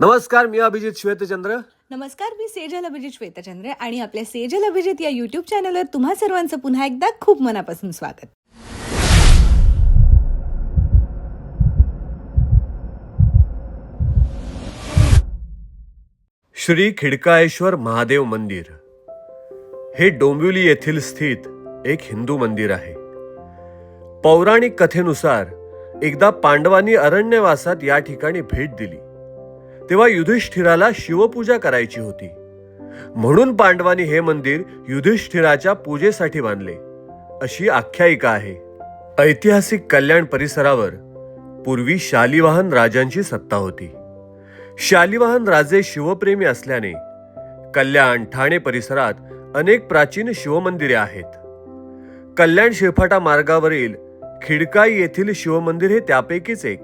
नमस्कार मी अभिजित श्वेतचंद्र. नमस्कार मी सेजल अभिजित श्वेतचंद्र आणि आपल्या सेजल अभिजित या युट्यूब चॅनलवर तुम्हा सर्वांचं पुन्हा एकदा खूप मनापासून स्वागत. श्री खिडकाळेश्वर महादेव मंदिर. हे डोंबिवली येथील स्थित एक हिंदू मंदिर आहे. पौराणिक कथेनुसार एकदा पांडवांनी अरण्यवासात या ठिकाणी भेट दिली. तेव्हा युधिष्ठिराला शिवपूजा करायची होती. म्हणून पांडवांनी हे मंदिर युधिष्ठिराच्या पूजेसाठी बांधले. अशी आख्यायिका आहे. ऐतिहासिक कल्याण परिसरावर पूर्वी शालिवाहन राजांची सत्ता होती. शालिवाहन राजे शिवप्रेमी असल्याने कल्याण ठाणे परिसरात अनेक प्राचीन शिवमंदिरे आहेत. कल्याण शेफाटा मार्गावरील खिडकाई येथील शिवमंदिर हे त्यापैकीच एक.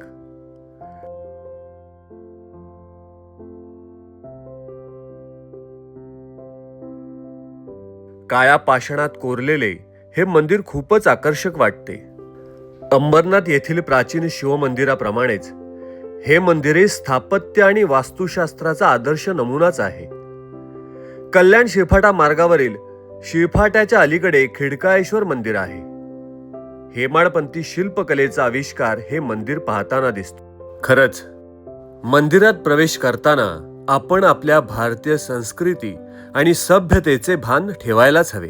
काळ्या पाषाणात कोरलेले हे मंदिर खूपच आकर्षक वाटते. अंबरनाथ येथील प्राचीन शिवमंदिराप्रमाणेच हे मंदिरे स्थापत्य आणि वास्तुशास्त्राचा आदर्श नमुनाच आहे. कल्याण शिरफाटा मार्गावरील शिरफाट्याच्या अलीकडे खिडकाळेश्वर मंदिर आहे. हेमाडपंथी शिल्पकलेचा आविष्कार हे मंदिर पाहताना दिसतो. खरंच मंदिरात प्रवेश करताना आपण आपल्या भारतीय संस्कृती आणि सभ्यतेचे भान ठेवायलाच हवे.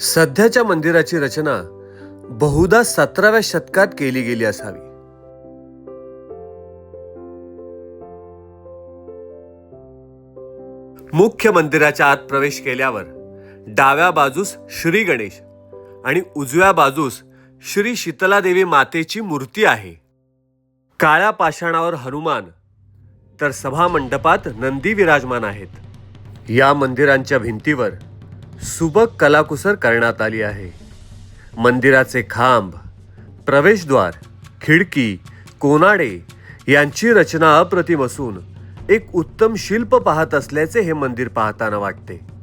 सध्याच्या मंदिराची रचना बहुधा सतराव्या शतकात केली गेली असावी. मुख्य मंदिराच्या आत प्रवेश केल्यावर डाव्या बाजूस श्री गणेश आणि उजव्या बाजूस श्री शीतलादेवी मातेची मूर्ती आहे. काळ्या पाषाणावर हनुमान तर सभा मंडपात नंदी विराजमान आहेत. या मंदिरांच्या भिंतीवर सुबक कलाकुसर करण्यात आली आहे. मंदिराचे खांब प्रवेशद्वार खिडकी कोनाडे यांची रचना अप्रतिम असून एक उत्तम शिल्प पाहत असल्याचे हे मंदिर पाहताना वाटते.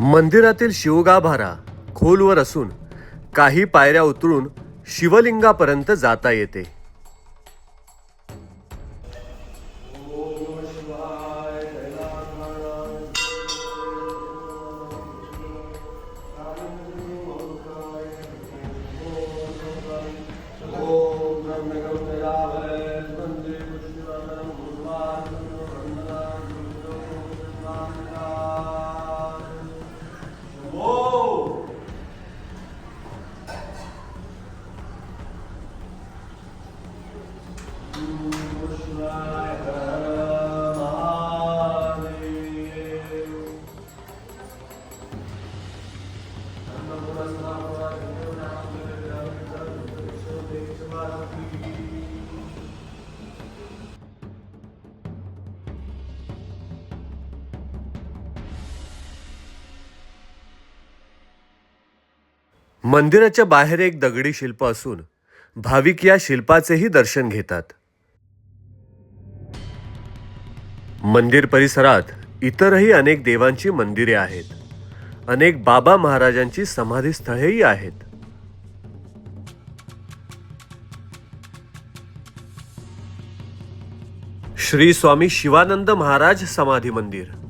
मंदिरातील शिवगाभारा खोलवर असून काही पायऱ्या उतरून शिवलिंगापर्यंत जाता येते. मंदिराच्या बाहेर एक दगडी शिल्प असून भाविक या शिल्पाचेही दर्शन घेतात. मंदिर परिसरात इतरही अनेक देवांची मंदिरे आहेत. अनेक बाबा महाराजांची समाधीस्थळेही आहेत. श्री स्वामी शिवानंद महाराज समाधी मंदिर.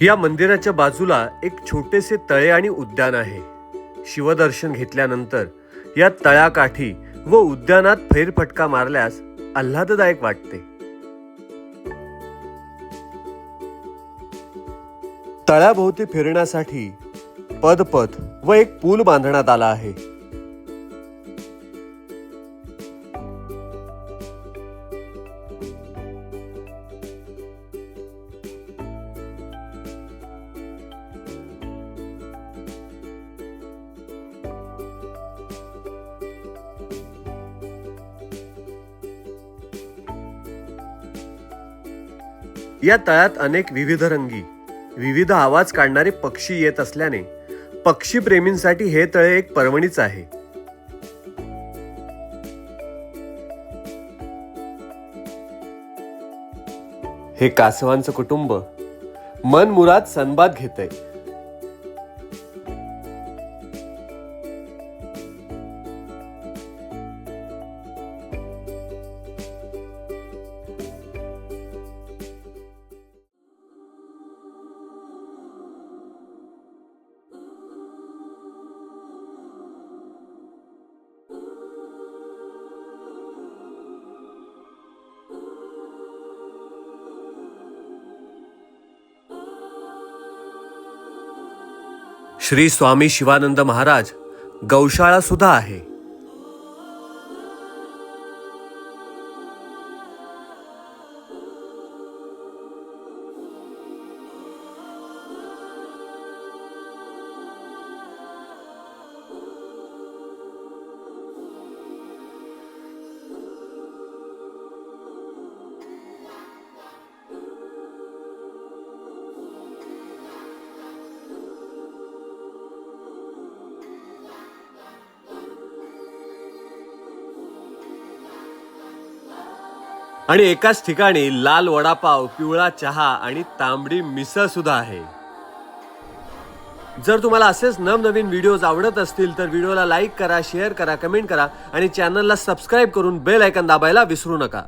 या मंदिराच्या बाजूला एक छोटेसे तळे आणि उद्यान आहे. शिवदर्शन घेतल्यानंतर या तळ्याकाठी व उद्यानात फेरफटका मारल्यास आल्हाददायक वाटते. तळ्याभोवती फिरण्यासाठी पदपथ व एक पूल बांधण्यात आला आहे. या तळ्यात अनेक विविध रंगी विविध आवाज काढणारे पक्षी येत असल्याने पक्षीप्रेमींसाठी हे तळे एक पर्वणीच आहे. हे कासवांचं कुटुंब मन मुराद सनबाद घेतय. श्री स्वामी शिवानंद महाराज गौशाळा सुद्धा आहे. आणि एकाच ठिकाणी लाल वडापाव पिवळा चहा आणि तांबडी मिसळ सुद्धा आहे. जर तुम्हाला असेच नवनवीन व्हिडिओज आवडत असतील तर व्हिडिओला लाईक करा शेअर करा कमेंट करा आणि चॅनलला सबस्क्राईब करून बेल आयकन दाबायला विसरू नका.